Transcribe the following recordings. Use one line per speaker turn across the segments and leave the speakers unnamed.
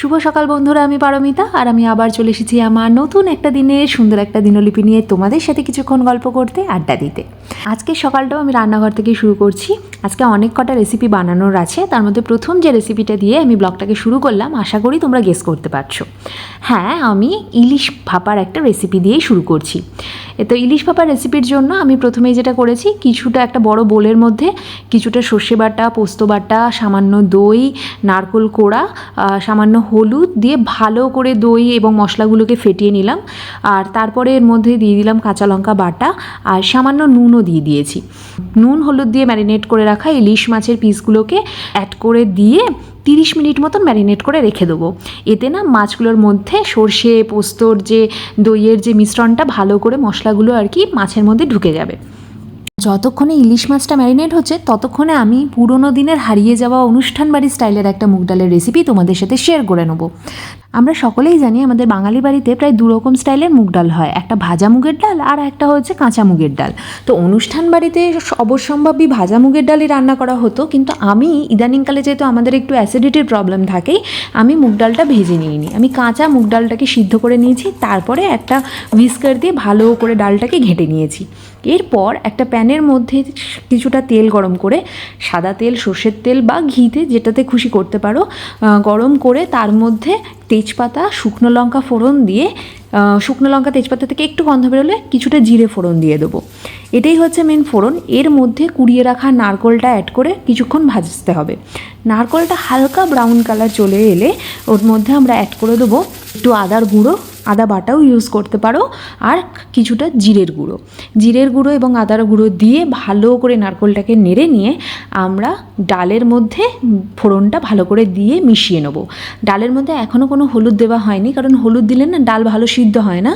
শুভ সকাল বন্ধুরা, আমি পারমিতা আর আমি আবার চলে এসেছি আমার নতুন একটা দিনে, সুন্দর একটা দিনলিপি নিয়ে তোমাদের সাথে কিছুক্ষণ গল্প করতে, আড্ডা দিতে। আজকে সকালটাও আমি রান্নাঘর থেকে শুরু করছি। আজকে অনেক কটা রেসিপি বানানোর আছে। তার মধ্যে প্রথম যে রেসিপিটা দিয়ে আমি ব্লগটাকে শুরু করলাম, আশা করি তোমরা গেস করতে পারছ। হ্যাঁ আমি ইলিশ ভাপার একটা রেসিপি দিয়েই শুরু করছি। তো ইলিশ ভাপার রেসিপির জন্য আমি প্রথমেই যেটা করেছি, কিছুটা একটা বড় বোলের মধ্যে কিছুটা সর্ষে বাটা, পোস্ত বাটা, সামান্য দই, নারকোল কোড়া সামান্য হলুদ দিয়ে ভালো করে দই এবং মশলাগুলোকে ফেটিয়ে নিলাম। আর তারপরে এর মধ্যে দিয়ে দিলাম কাঁচা লঙ্কা বাটা আর সামান্য নুনও দিয়ে দিয়েছি। নুন, হলুদ দিয়ে ম্যারিনেট করে রাখা ইলিশ মাছের পিসগুলোকে অ্যাড করে দিয়ে তিরিশ মিনিট মতন ম্যারিনেট করে রেখে দেবো। এতে না মাছগুলোর মধ্যে সর্ষে, পোস্তর যে দইয়ের যে মিশ্রণটা, ভালো করে মশলাগুলো আর কি মাছের মধ্যে ঢুকে যাবে। যতক্ষণে ইলিশ মাছটা ম্যারিনেট হচ্ছে, ততক্ষণে আমি পুরনো দিনের হারিয়ে যাওয়া অনুষ্ঠান বাড়ি স্টাইলের একটা মুগ ডালের রেসিপি তোমাদের সাথে শেয়ার করে নেব। আমরা সকলেই জানি আমাদের বাঙালি বাড়িতে প্রায় দুরকম স্টাইলের মুগ ডাল হয়। একটা ভাজা মুগের ডাল আর একটা হচ্ছে কাঁচা মুগের ডাল। তো অনুষ্ঠান বাড়িতে অবশ্যম্ভাবী ভাজা মুগের ডালই রান্না করা হতো, কিন্তু আমি ইদানিংকালে যেহেতু আমাদের একটু অ্যাসিডিটির প্রবলেম থাকেই, আমি মুগ ডালটা ভেজে নিইনি। আমি কাঁচা মুগ ডালটাকে সিদ্ধ করে নিয়েছি, তারপরে একটা হুইস্কার দিয়ে ভালো করে ডালটাকে ঘেঁটে নিয়েছি। এরপর একটা প্যানের মধ্যে কিছুটা তেল গরম করে, সাদা তেল, সর্ষের তেল বা ঘিতে যেটাতে খুশি করতে পারো গরম করে তার মধ্যে তেজপাতা, শুকনো লঙ্কা ফোড়ন দিয়ে শুকনো লঙ্কা তেজপাতা থেকে একটু গন্ধ বেরোলে কিছুটা জিরে ফোড়ন দিয়ে দেবো। এটাই হচ্ছে মেন ফোড়ন। এর মধ্যে কুড়িয়ে রাখা নারকলটা অ্যাড করে কিছুক্ষণ ভাজতে হবে। নারকলটা হালকা ব্রাউন কালার চলে এলে ওর মধ্যে আমরা অ্যাড করে দেবো একটু আদার গুঁড়ো আদা বাটাও ইউজ করতে পারো। আর কিছুটা জিরের গুঁড়ো। জিরের গুঁড়ো এবং আদার গুঁড়ো দিয়ে ভালো করে নারকোলটাকে নেড়ে নিয়ে আমরা ডালের মধ্যে ফোড়নটা ভালো করে দিয়ে মিশিয়ে নেব। ডালের মধ্যে এখনও কোনো হলুদ দেওয়া হয়নি, কারণ হলুদ দিলে না ডাল ভালো সিদ্ধ হয় না।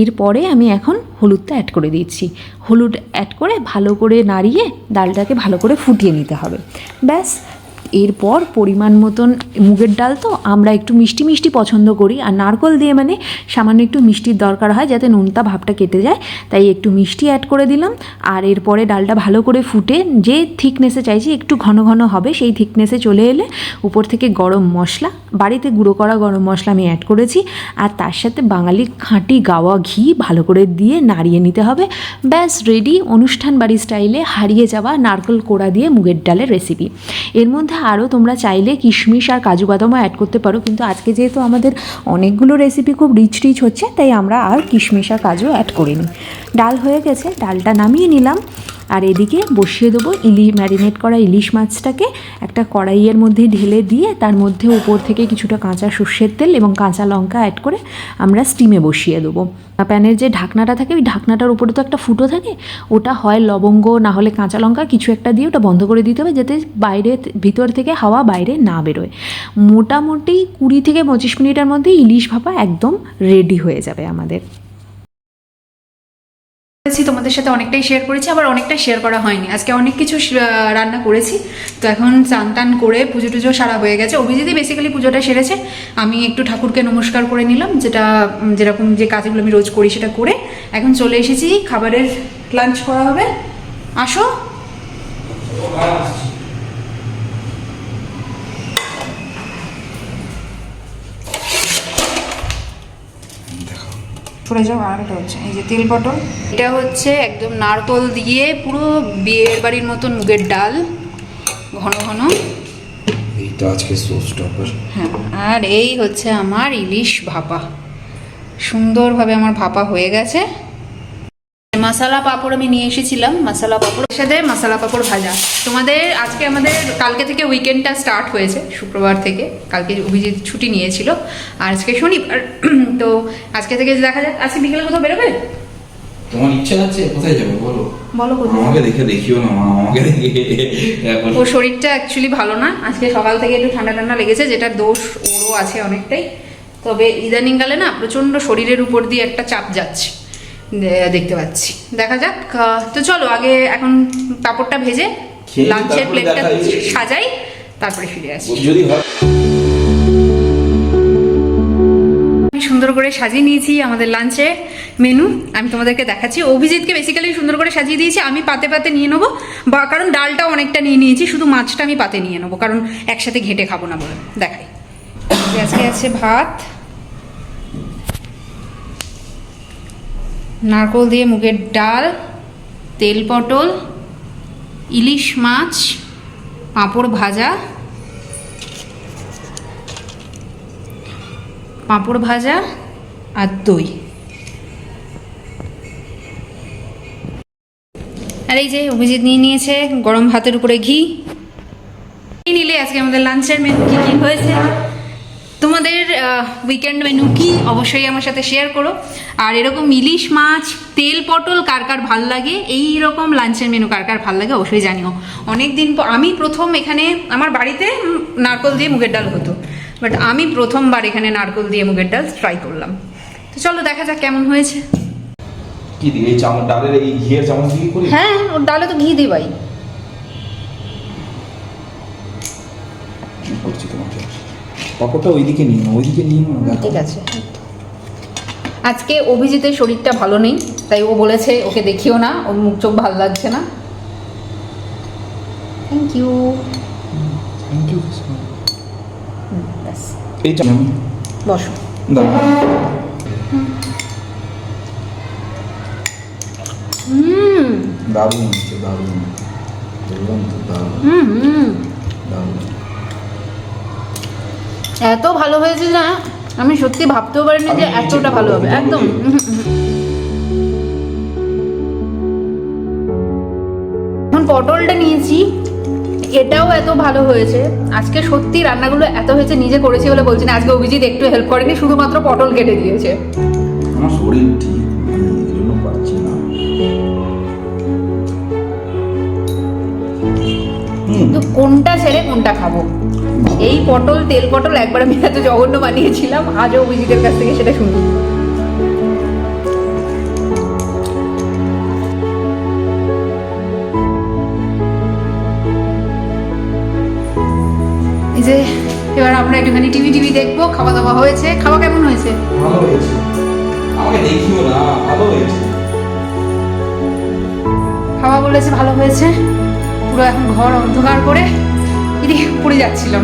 এরপরে আমি এখন হলুদটা অ্যাড করে দিচ্ছি। হলুদ অ্যাড করে ভালো করে নাড়িয়ে ডালটাকে ভালো করে ফুটিয়ে নিতে হবে। ব্যাস এরপর পরিমাণ মতন মুগের ডাল তো আমরা একটু মিষ্টি মিষ্টি পছন্দ করি, আর নারকল দিয়ে মানে সামান্য একটু মিষ্টির দরকার হয় যাতে নুনটা ভাবটা কেটে যায়, তাই একটু মিষ্টি অ্যাড করে দিলাম। আর এরপরে ডালটা ভালো করে ফুটে যে থিকনেসে চাইছি একটু ঘন ঘন হবে, সেই থিকনেসে চলে এলে উপর থেকে গরম মশলা, বাড়িতে গুঁড়ো করা গরম মশলা আমি অ্যাড করেছি, আর তার সাথে বাঙালি খাঁটি গাওয়া ঘি ভালো করে দিয়ে নাড়িয়ে নিতে হবে। ব্যাস রেডি অনুষ্ঠান বাড়ি স্টাইলে হারিয়ে যাওয়া নারকল কোড়া দিয়ে মুগের ডালের রেসিপি এর মধ্যে আরও তোমরা চাইলে কিশমিশ আর কাজু বাদামও অ্যাড করতে পারো। কিন্তু আজকে যেহেতু আমাদের অনেকগুলো রেসিপি খুব রিচ রিচ হচ্ছে, তাই আমরা আর কিশমিশ আর কাজু অ্যাড করিনি। ডাল হয়ে গেছে, ডালটা নামিয়ে নিলাম। আর এদিকে বসিয়ে দেবো ইলি ম্যারিনেট করা ইলিশ মাছটাকে একটা কড়াইয়ের মধ্যে ঢেলে দিয়ে তার মধ্যে উপর থেকে কিছুটা কাঁচা সর্ষের তেল এবং কাঁচা লঙ্কা অ্যাড করে আমরা স্টিমে বসিয়ে দেবো। প্যানের যে ঢাকনাটা থাকে, ওই ঢাকনাটার উপরে তো একটা ফুটো থাকে, ওটা হয় লবঙ্গ, না হলে কাঁচা লঙ্কা, কিছু একটা দিয়ে ওটা বন্ধ করে দিতে হবে যাতে বাইরে ভিতর থেকে হাওয়া বাইরে না বেরোয়। মোটামুটি কুড়ি থেকে পঁচিশ মিনিটের মধ্যে ইলিশ ভাপা একদম রেডি হয়ে যাবে আমাদের।
তোমাদের সাথে অনেকটাই শেয়ার করেছি, আবার অনেকটাই শেয়ার করা হয়নি। আজকে অনেক কিছু রান্না করেছি। তো এখন চান টান করে পুজো টুজো সারা হয়ে গেছে। অভিজিৎই বেসিক্যালি পুজোটা সেরেছে। আমি একটু ঠাকুরকে নমস্কার করে নিলাম, যেটা যেরকম যে কাজগুলো আমি রোজ করি সেটা করে এখন চলে এসেছি, খাবারের লাঞ্চ করা হবে। আসো। সরে যাও আর এটা হচ্ছে এই যে তেল পটল। এটা হচ্ছে একদম নারকল দিয়ে পুরো বিয়ের বাড়ির মতো মুগের ডাল ঘন ঘন।
এইটা আজকে সোস টপার।
হ্যাঁ আর এই হচ্ছে আমার ইলিশ ভাপা। সুন্দরভাবে আমার ভাপা হয়ে গেছে। মশলা পাঁপড় আমি নিয়ে এসেছিলাম মশলা পাঁপড়ের সাথে মশলা পাঁপড় ভাজা। তোমাদের আজকে আমাদের কালকে থেকে উইকেন্ডটা স্টার্ট হয়েছে শুক্রবার থেকে। কালকে অভিজিৎ ছুটি নিয়েছিল আর আজকে শনিবার। তো আজকে থেকে দেখা যাক। আজকে বিকেলে কোথাও বেরোবে?
তোমার ইচ্ছা আছে? কোথায় যাব বলো?
বলো কোথায়
আমাকে দেখে দেখিও না মা আমাকে দেখে।
ওর শরীরটা অ্যাকচুয়ালি ভালো না। আজকে সকাল থেকে একটু ঠান্ডা ঠান্ডা লেগেছে যেটার দোষ ওরও আছে অনেকটাই। তবে ইদানিংকালে না প্রচণ্ড শরীরের উপর দিয়ে একটা চাপ যাচ্ছে। দেখতে পাচ্ছি। দেখা যাক তো চলো আগে এখন পাপড়টা ভেজে লাঞ্চের প্লেটটা সাজাই তারপরে ফিরে আসি। সুন্দর করে সাজিয়ে নিয়েছি আমাদের লাঞ্চে মেনু আমি তোমাদেরকে দেখাচ্ছি। অভিজিৎকে বেসিক্যালি সুন্দর করে সাজিয়ে দিয়েছি। আমি পাতে পাতে নিয়ে নেব। বা কারণ ডালটাও অনেকটা নিয়ে নিয়েছি। শুধু মাছটা আমি পাতে নিয়ে নেব কারণ একসাথে ঘেঁটে খাব না বলে। দেখাই। আজকে আছে ভাত নারকোল দিয়ে মুগের ডাল, তেল পটল, ইলিশ মাছ, পাঁপড় ভাজা পাঁপড় ভাজা আর দই। আর এই যে অভিজিৎ নিয়ে নিয়েছে গরম ভাতের উপরে ঘি। নিলে আজকে আমাদের লাঞ্চের মেনু কী কী হয়েছে? তোমাদের উইকেন্ড মেনু কি? অবশ্যই আমার সাথে শেয়ার করো। আর এরকম ইলিশ মাছ তেল পটল কার কার ভালো লাগে? এই রকম লাঞ্চের মেনু কার কার ভালো লাগে অবশ্যই জানিও। অনেক দিন পর আমি প্রথম এখানে আমার বাড়িতে নারকোল দিয়ে মুগের ডাল হতো। বাট আমি প্রথমবার এখানে নারকোল দিয়ে মুগের ডাল ট্রাই করলাম। তো চলো দেখা যাক কেমন হয়েছে।
কি দিই? এই চামচ ডালের এই ঘিয়ের চামচ দিয়ে করি?
হ্যাঁ ওর ডালে তো ঘি দেবাই।
পাপড়টা ওইদিকে নিয়ে নাও ওইদিকে নিয়ে নাও
ঠিক আছে। আজকে অভিজিতের শরীরটা ভালো নেই তাই ও বলেছে ওকে দেখিও না ওর মুখ চোখ ভালো লাগছে না। থ্যাংক ইউ
থ্যাংক ইউ এই চামচ
বসো।
দাও।
হুম।
দারুণ দারুণ। দারুণ।
হুম হুম।
দারুণ।
এত ভালো হয়েছে না আমি সত্যি ভাবতেও পারিনি যে এতটা ভালো হবে। একদম। এখন পটলটা নিয়েছি এটাও এত ভালো হয়েছে। আজকে সত্যি রান্নাগুলো এত হয়েছে নিজে করেছি বলে বলছি না। আজকে অভিজিৎ একটু হেল্প করেনি শুধুমাত্র পটল কেটে দিয়েছে।
আমার শরীর ঠিক
কিন্তু কোনটা ছেড়ে কোনটা খাব? এই পটল তেল পটল একবার আমি এত জঘন্য বানিয়েছিলাম আজও অভিজিতের কাছ থেকে সেটা শুনি। যে এবার আমরা একটুখানি টিভি টিভি দেখব খাওয়া দাওয়া হয়েছে। খাওয়া কেমন হয়েছে?
ভালো হয়েছে। আমাকে দেখিও না ভালো হয়েছে।
খাওয়া বলেছে ভালো হয়েছে। পুরো এখন ঘর অন্ধকার করে এদিকে পড়ে যাচ্ছিলাম।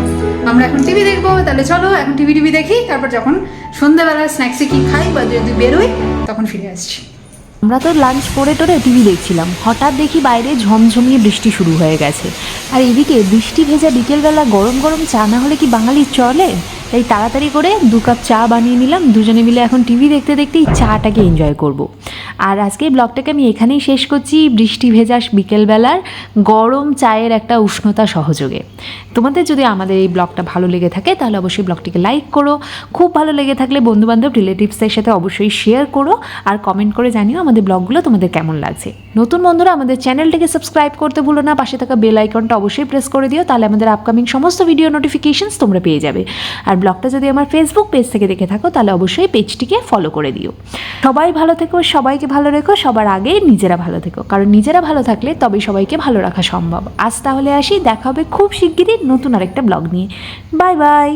আমরা এখন টিভি দেখব, তাহলে চলো এখন টিভি টিভি দেখি, তারপর যখন সন্ধ্যাবেলা স্ন্যাক্সে কি খাই বা যদি বেরোই, তখন ফিরে আসছি।
আমরা তো লাঞ্চ করে টোরে টিভি দেখছিলাম। হঠাৎ দেখি বাইরে ঝমঝমিয়ে বৃষ্টি শুরু হয়ে গেছে। আর এদিকে বৃষ্টি ভেজা বিকেলবেলা গরম গরম চা না হলে কি বাঙালির চলে? তাই তাড়াতাড়ি করে দু কাপ চা বানিয়ে নিলাম। দুজনে মিলে এখন টিভি দেখতে দেখতেই চাটাকে এনজয় করব। আর আজকে ব্লগটাকে আমি এখানেই শেষ করছি। বৃষ্টি ভেজা বিকেলবেলার গরম চায়ের একটা উষ্ণতা সহযোগে। তোমাদের যদি আমাদের এই ব্লগটা ভালো লেগে থাকে, তাহলে অবশ্যই ব্লগটিকে লাইক করো। খুব ভালো লেগে থাকলে বন্ধুবান্ধব, রিলেটিভসদের সাথে অবশ্যই শেয়ার করো আর কমেন্ট করে জানিও আমাদের ব্লগগুলো তোমাদের কেমন লাগছে। নতুন বন্ধুরা, আমাদের চ্যানেলটিকে সাবস্ক্রাইব করতে ভুলো না। পাশে থাকা বেল আইকনটা অবশ্যই প্রেস করে দিও। তাহলে আমাদের আপকামিং সমস্ত ভিডিও নোটিফিকেশনস তোমরা পেয়ে যাবে। আর ব্লগটা যদি আমার ফেসবুক পেজ থেকে দেখে থাকো, তাহলে অবশ্যই পেজটিকে ফলো করে দিও। সবাই ভালো থেকো, সবাইকে ভালো রেখো, সবার আগে নিজেরা ভালো থেকো। কারণ নিজেরা ভালো থাকলে তবে সবাইকে ভালো রাখা সম্ভব। আজ তাহলে আসি, দেখা হবে খুব শিগগিরই নতুন আরেকটা ব্লগ নিয়ে। Bye bye!